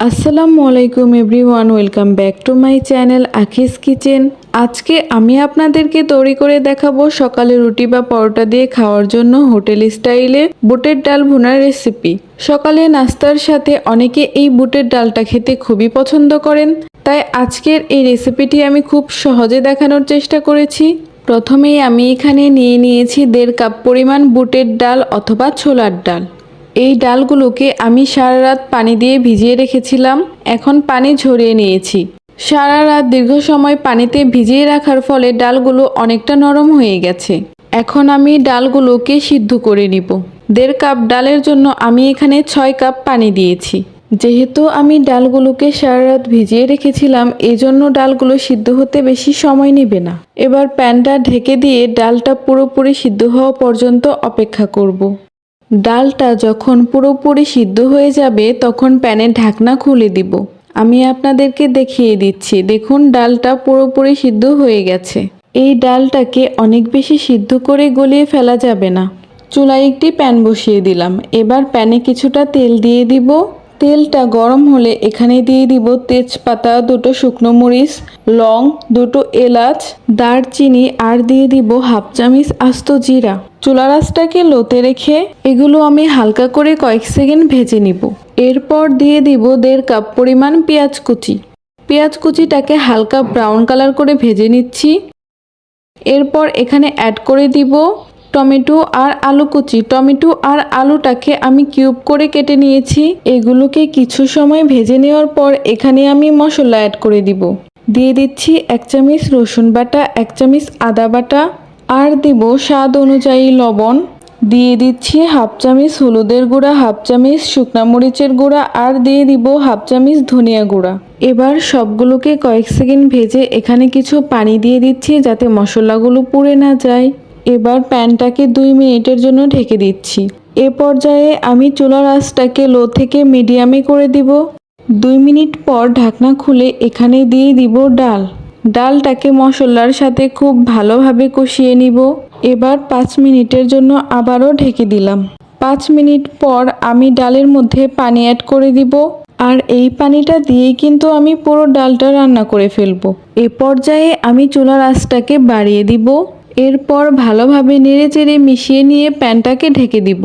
আসসালামু আলাইকুম everyone, welcome back to my channel Akhi's kitchen. আজকে আমি আপনাদেরকে তৈরি করে দেখাবো সকালে রুটি বা পরোটা দিয়ে খাওয়ার জন্য হোটেল স্টাইলে বুটের ডাল ভুনার রেসিপি। সকালে নাস্তার সাথে অনেকে এই বুটের ডালটা খেতে খুবই পছন্দ করেন। তাই আজকের এই রেসিপিটি আমি খুব সহজে দেখানোর চেষ্টা করেছি। প্রথমেই আমি এখানে নিয়ে নিয়েছি দেড় কাপ পরিমাণ বুটের ডাল অথবা ছোলার ডাল। এই ডালগুলোকে আমি সারা রাত পানি দিয়ে ভিজিয়ে রেখেছিলাম, এখন পানি ঝরিয়ে নিয়েছি। সারা রাত দীর্ঘ সময় পানিতে ভিজিয়ে রাখার ফলে ডালগুলো অনেকটা নরম হয়ে গেছে। এখন আমি ডালগুলোকে সিদ্ধ করে নিব। দেড় কাপ ডালের জন্য আমি এখানে ছয় কাপ পানি দিয়েছি। যেহেতু আমি ডালগুলোকে সারা রাত ভিজিয়ে রেখেছিলাম এই জন্য ডালগুলো সিদ্ধ হতে বেশি সময় নেবে না। এবার প্যানটা ঢেকে দিয়ে ডালটা পুরোপুরি সিদ্ধ হওয়া পর্যন্ত অপেক্ষা করব। ডালটা যখন পুরোপুরি সিদ্ধ হয়ে যাবে, তখন প্যানে ঢাকনা খুলে দিব। আমি আপনাদেরকে দেখিয়ে দিচ্ছি। দেখুন, ডালটা পুরোপুরি সিদ্ধ হয়ে গেছে। এই ডালটাকে অনেক বেশি সিদ্ধ করে গলিয়ে ফেলা যাবে না। চুলায় একটি প্যান বসিয়ে দিলাম। এবার প্যানে কিছুটা তেল দিয়ে দিব। তেলটা গরম হলে এখানে দিয়ে দিব তেজপাতা, দুটো শুকনো মরিচ, লং, দুটো এলাচ, দারচিনি আর দিয়ে দিব হাফ চামিচ আস্ত জিরা। চুলা রাসটাকে লোতে রেখে এগুলো আমি হালকা করে কয়েক সেকেন্ড ভেজে নিব। এরপর দিয়ে দিব দেড় কাপ পরিমাণ পেঁয়াজ কুচি। পেঁয়াজ কুচিটাকে হালকা ব্রাউন কালার করে ভেজে নিচ্ছি। এরপর এখানে অ্যাড করে দিব টমেটো আর আলু কুচি। টমেটো আর আলুটাকে আমি কিউব করে কেটে নিয়েছি। এগুলোকে কিছু সময় ভেজে নেওয়ার পর এখানে আমি মশলা অ্যাড করে দিব। দিয়ে দিচ্ছি এক চামচ রসুন বাটা, এক চামচ আদা বাটা আর দিব স্বাদ অনুযায়ী লবণ। দিয়ে দিচ্ছি হাফ চামচ হলুদের গুঁড়া, হাফ চামচ শুকনা মরিচের গুঁড়া আর দিয়ে দিব হাফ চামচ ধনিয়া গুঁড়া। এবার সবগুলোকে কয়েক সেকেন্ড ভেজে এখানে কিছু পানি দিয়ে দিচ্ছি যাতে মশলাগুলো পুড়ে না যায়। এবার প্যানটাকে দুই মিনিটের জন্য ঢেকে দিচ্ছি। এ পর্যায়ে আমি চুলার আঁচটাকে লো থেকে মিডিয়ামে করে দিব। দুই মিনিট পর ঢাকনা খুলে এখানে দিয়ে দিব ডাল। ডালটাকে মশলার সাথে খুব ভালোভাবে কষিয়ে নিব। এবার পাঁচ মিনিটের জন্য আবারও ঢেকে দিলাম। পাঁচ মিনিট পর আমি ডালের মধ্যে পানি অ্যাড করে দিব। আর এই পানিটা দিয়েই কিন্তু আমি পুরো ডালটা রান্না করে ফেলব। এ পর্যায়ে আমি চুলার আঁচটাকে বাড়িয়ে দিব। এরপর ভালোভাবে নেড়ে চেড়ে মিশিয়ে নিয়ে প্যানটাকে ঢেকে দিব।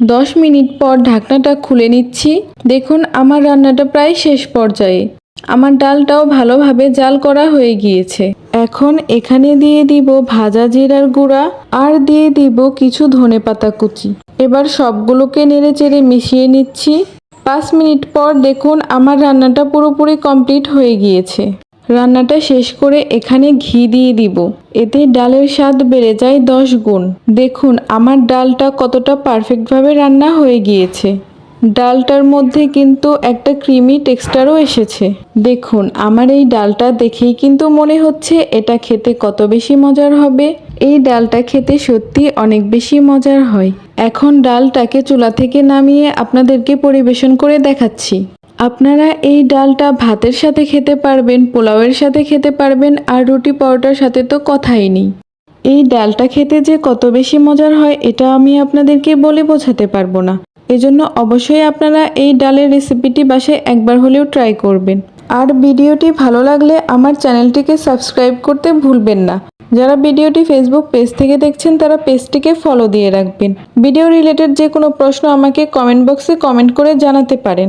দশ মিনিট পর ঢাকনাটা খুলে নিচ্ছি। দেখুন, আমার রান্নাটা প্রায় শেষ পর্যায়ে। আমার ডালটাও ভালোভাবে জাল করা হয়ে গিয়েছে। এখন এখানে দিয়ে দিব ভাজা জিরার গুঁড়া আর দিয়ে দিব কিছু ধনে পাতা কুচি। এবার সবগুলোকে নেড়ে চেড়ে মিশিয়ে নিচ্ছি। পাঁচ মিনিট পর দেখুন, আমার রান্নাটা পুরোপুরি কমপ্লিট হয়ে গিয়েছে। রান্নাটা শেষ করে এখানে ঘি দিয়ে দিব। এতে ডালের স্বাদ বেড়ে যায় দশ গুণ। দেখুন, আমার ডালটা কতটা পারফেক্টভাবে রান্না হয়ে গিয়েছে। ডালটার মধ্যে কিন্তু একটা ক্রিমি টেক্সচারও এসেছে। দেখুন, আমার এই ডালটা দেখেই কিন্তু মনে হচ্ছে এটা খেতে কত বেশি মজার হবে। এই ডালটা খেতে সত্যি অনেক বেশি মজার হয়। এখন ডালটাকে চুলা থেকে নামিয়ে আপনাদেরকে পরিবেশন করে দেখাচ্ছি। আপনারা এই ডালটা ভাতের সাথে খেতে পারবেন, পোলাওয়ের সাথে খেতে পারবেন আর রুটি পরোটার সাথে তো কথাই নেই। এই ডালটা খেতে যে কত বেশি মজার হয়, এটা আমি আপনাদেরকে বলে বোঝাতে পারব না। এজন্য অবশ্যই আপনারা এই ডালের রেসিপিটি বাসায় একবার হলেও ট্রাই করবেন। আর ভিডিওটি ভালো লাগলে আমার চ্যানেলটিকে সাবস্ক্রাইব করতে ভুলবেন না। যারা ভিডিওটি ফেসবুক পেজ থেকে দেখছেন, তারা পেজটিকে ফলো দিয়ে রাখবেন। ভিডিও রিলেটেড যে কোনো প্রশ্ন আমাকে কমেন্ট বক্সে কমেন্ট করে জানাতে পারেন।